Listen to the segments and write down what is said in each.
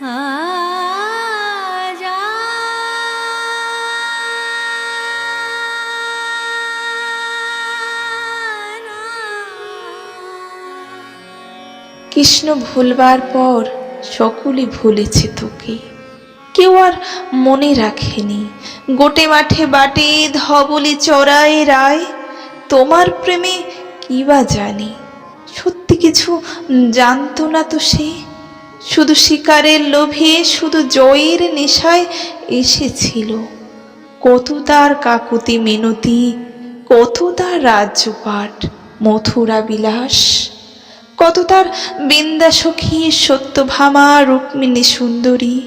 কৃষ্ণ ভুলবার পর সকলে ভুলেছে তোকে। কেউ আর মনে রাখেনি। গোটে মাঠে বাটে ধবলি চড়ায় রায়। তোমার প্রেমে কি বা জানি। সত্যি কিছু জানতো না তো সে। শুধু শিকারের লোভে, শুধু জয়ের নেশায় এসেছিল। কত তার কাকুতি মিনতি কত তার রাজ্যপাট মথুরা বিলাস। কত তার বৃন্দা সখী সত্যভামা রুক্মিণী সুন্দরী।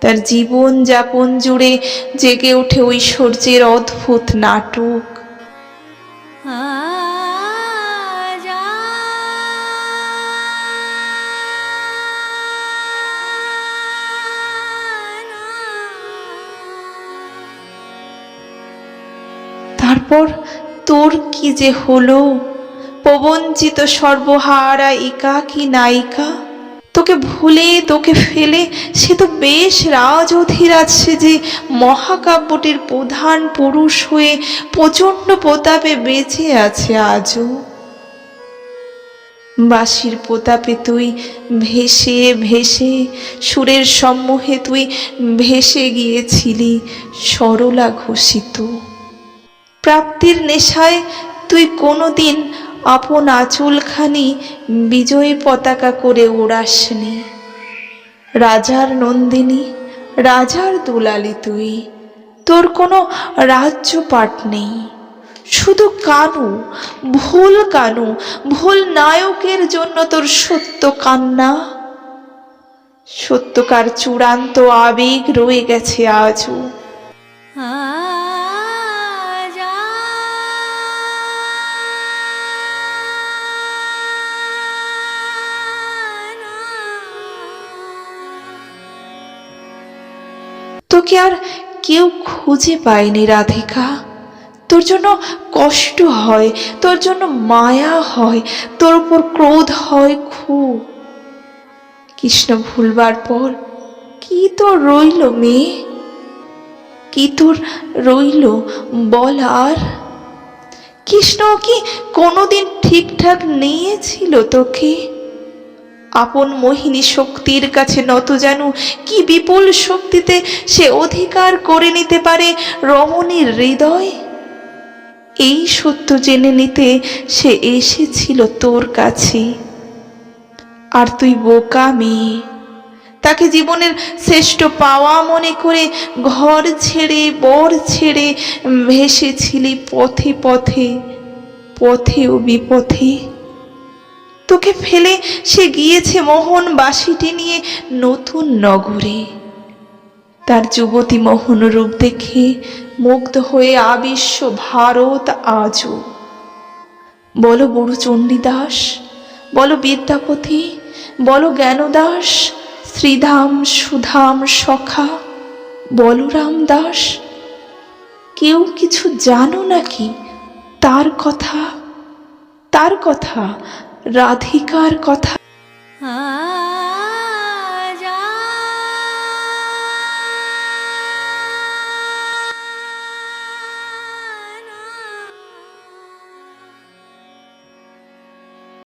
তার জীবন যাপন জুড়ে জেগে ওঠে ঐশ্বর্যের অদ্ভুত নাটক। তারপর তোর কি যে হলো? প্রবঞ্চিত সর্বহারা একা কি নায়িকা? তোকে ভুলে, তোকে ফেলে, সে তো বেশ রাজ অধিরাজ সে যে মহাকাব্যটির প্রধান পুরুষ হয়ে প্রচণ্ড প্রতাপে বেঁচে আছে আজও। বাঁশির প্রতাপে তুই ভেসে ভেসে সুরের সম্মোহে তুই ভেসে গিয়েছিলি সরলা ঘোষিত। প্রাপ্তির নেশায় তুই কোনোদিন আপন আঁচলখানি বিজয়ী পতাকা করে উড়াসনি। রাজার নন্দিনী, রাজার দুলালি তুই। তোর কোনো রাজ্য রাজ্যপাট নেই। শুধু কানু, ভুল কানু, ভুল নায়কের জন্য তোর সত্য কান্না। সত্যকার চূড়ান্ত আবেগ রয়ে গেছে আজও। তোকে আর কেউ খুঁজে পায়নি, রাধিকা। তোর জন্য কষ্ট হয়, তোর জন্য মায়া হয়, তোর উপর ক্রোধ হয় খুব। কৃষ্ণ, ভুলবার পর কি তোর রইল মেয়ে? কি তোর রইল বল আর? কৃষ্ণ, কি কোনোদিন ঠিকঠাক নিয়েছিল তোকে? আপন মোহিনী শক্তির কাছে নত জানু, কি বিপুল শক্তিতে সে অধিকার করে নিতে পারে রমণীর হৃদয়? এই সত্য জেনে নিতে সে এসেছিল তোর কাছে। আর তুই বোকা মেয়ে। তাকে জীবনের শ্রেষ্ঠ পাওয়া মনে করে ঘর ছেড়ে, বর ছেড়ে ভেসেছিলি পথে পথে পথে ও বিপথে। তোকে ফেলে সে গিয়েছে মোহন বাসিটি নিয়ে নতুন নগরে। তার যুবতী মোহন রূপ দেখে মুগ্ধ হয়ে আবিশ্ব ভারত আজও। বলো বড় চণ্ডীদাস, বলো বিদ্যাপতি, বলো জ্ঞানদাস, শ্রীধাম সুধাম সখা, বলরাম দাস। কেউ কিছু জানো নাকি তার কথা? তার কথা রাধিকার কথা। ah